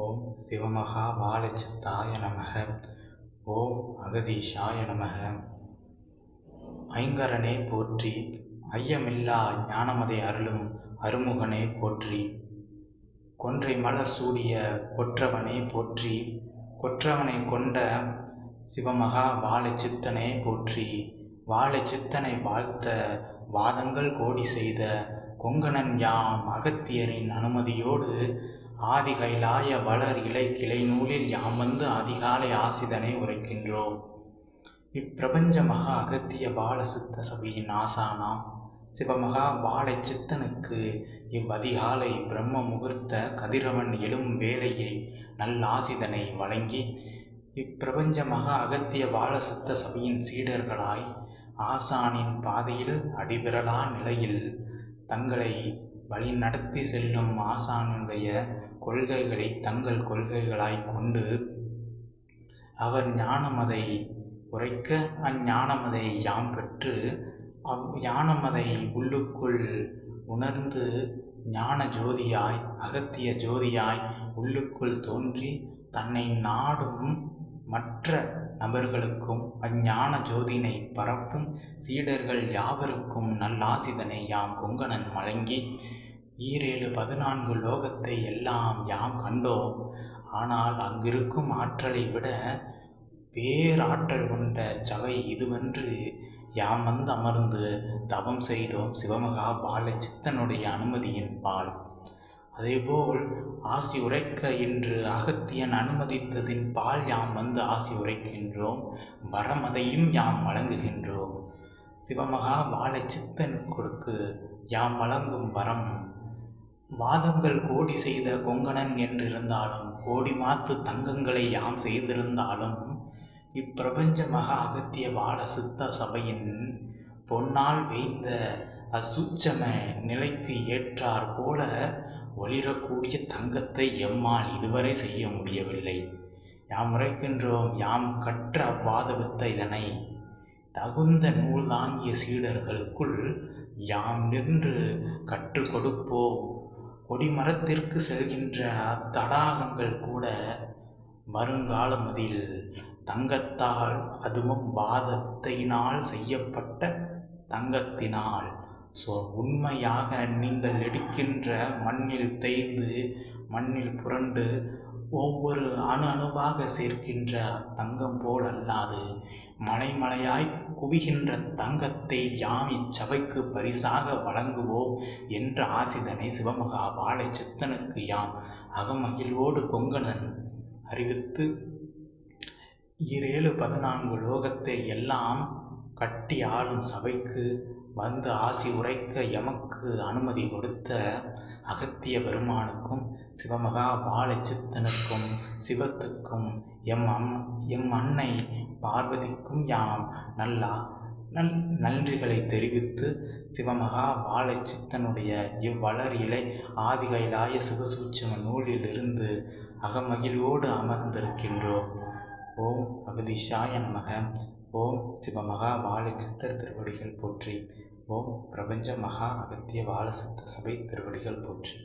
ஓம் சிவமகா வாலட்சத்தாய நமக. ஓம் அகதீஷாய நமக. ஐங்கரனே போற்றி ஐயமில்லா ஞானமதை அருளும் அருமுகனே போற்றி. கொன்றை மலர் சூடிய கொற்றவனே போற்றி கொற்றவனை கொண்ட சிவமகா வாழைச்சித்தனே போற்றி. வாழைச்சித்தனை வாழ்த்த வாதங்கள் கோடி செய்த கொங்கணன் யாம் அகத்தியரின் அனுமதியோடு ஆதிகைலாய வளர் இலை கிளை நூலில் யாம் வந்து அதிகாலை ஆசிதனை உரைக்கின்றோம் இப்பிரபஞ்ச மகா அகத்திய பாலசித்த சபையின் ஆசானாம் சிவமகா வாழை சித்தனுக்கு இவ்வதிகாலை பிரம்ம முகூர்த்த கதிரவன் எழும் வேலையை நல்லாசிதனை வழங்கி இப்பிரபஞ்ச மகா அகத்திய பாலசித்த சபையின் சீடர்களாய் ஆசானின் பாதையில் அடிபிரலா நிலையில் தங்களை வழி நடத்தி செல்லும் ஆசானுடைய கொள்கைகளை தங்கள் கொள்கைகளாய் கொண்டு அவர் ஞானமதை உரைக்க அஞ்ஞானமதை யாம் பெற்று அவ் ஞானமதை உள்ளுக்குள் உணர்ந்து ஞான ஜோதியாய் அகத்திய ஜோதியாய் உள்ளுக்குள் தோன்றி தன்னை நாடும் மற்ற நபர்களுக்கும் அஞ்ஞான ஜோதினை பரப்பும் சீடர்கள் யாவருக்கும் நல்லாசிதனை யாம் கொங்கணன் வழங்கி ஈரேழு பதினான்கு லோகத்தை எல்லாம் யாம் கண்டோம். ஆனால் அங்கிருக்கும் ஆற்றலை விட பேராற்றல் கொண்ட சபை இதுவென்று யாம் வந்து அமர்ந்து தவம் செய்தோம் சிவமகா பால சித்தனுடைய அனுமதியின் பால். அதேபோல் ஆசி உரைக்க இன்று அகத்தியன் அனுமதித்ததின் பால் யாம் வந்து ஆசி உரைக்கின்றோம் வரமதையும் யாம் வழங்குகின்றோம். சிவமகா வாழை சித்தன் கொடுக்கு யாம் வழங்கும் வரம். வாதங்கள் கோடி செய்த கொங்கணன் என்றிருந்தாலும் கோடி மாத்து தங்கங்களை யாம் செய்திருந்தாலும் இப்பிரபஞ்ச மகா அகத்திய வாழ சித்த சபையின் பொன்னால் வேய்ந்த அசுச்சம நிலைக்கு ஏற்றார் போல ஒளிரக்கூடிய தங்கத்தை எம்மால் இதுவரை செய்ய முடியவில்லை. யாம் உரைக்கின்றோம் யாம் கற்ற அவ்வாத வித்த இதனை. தகுந்த நூல் தாங்கிய சீடர்களுக்குள் யாம் நின்று கற்றுக் கொடுப்போம். கொடிமரத்திற்கு செல்கின்ற அத்தடாகங்கள் கூட வருங்காலம் அதில் தங்கத்தால் அதுவும் வாதத்தையினால் செய்யப்பட்ட தங்கத்தினால். ஸோ உண்மையாக நீங்கள் எடுக்கின்ற மண்ணில் தேய்ந்து மண்ணில் புரண்டு ஒவ்வொரு அணு அணுவாக சேர்க்கின்ற தங்கம் போல் அல்லாது மலைமலையாய் குவிகின்ற தங்கத்தை யாம் இச்சபைக்கு பரிசாக வழங்குவோம் என்ற ஆசிதனை சிவமகா வாழை சித்தனுக்கு யாம் அகமகிழ்வோடு கொங்கணன் அறிவித்து ஈரேழு பதினான்கு லோகத்தை எல்லாம் கட்டி ஆளும் சபைக்கு வந்து ஆசி உரைக்க எமக்கு அனுமதி கொடுத்த அகத்திய பெருமானுக்கும் சிவமகா பாலச்சித்தனுக்கும் சித்தனுக்கும் சிவத்துக்கும் எம் அம் எம் அன்னை பார்வதிக்கும் யாம் நல்லா நல் நன்றிகளை தெரிவித்து சிவமகா வாழை சித்தனுடைய இவ்வளர் இலை ஆதிகைலாய சுகசூட்சம நூலிலிருந்து அகமகிழ்வோடு அமர்ந்திருக்கின்றோம். ஓம் அகதிஷாய நமக. ஓம் சிவமகா வாழை சித்தர் திருவடிகள் போற்றி. ஓம் பிரபஞ்ச மகா அகத்திய வாழ சித்த சபை திருவடிகள் போற்றி.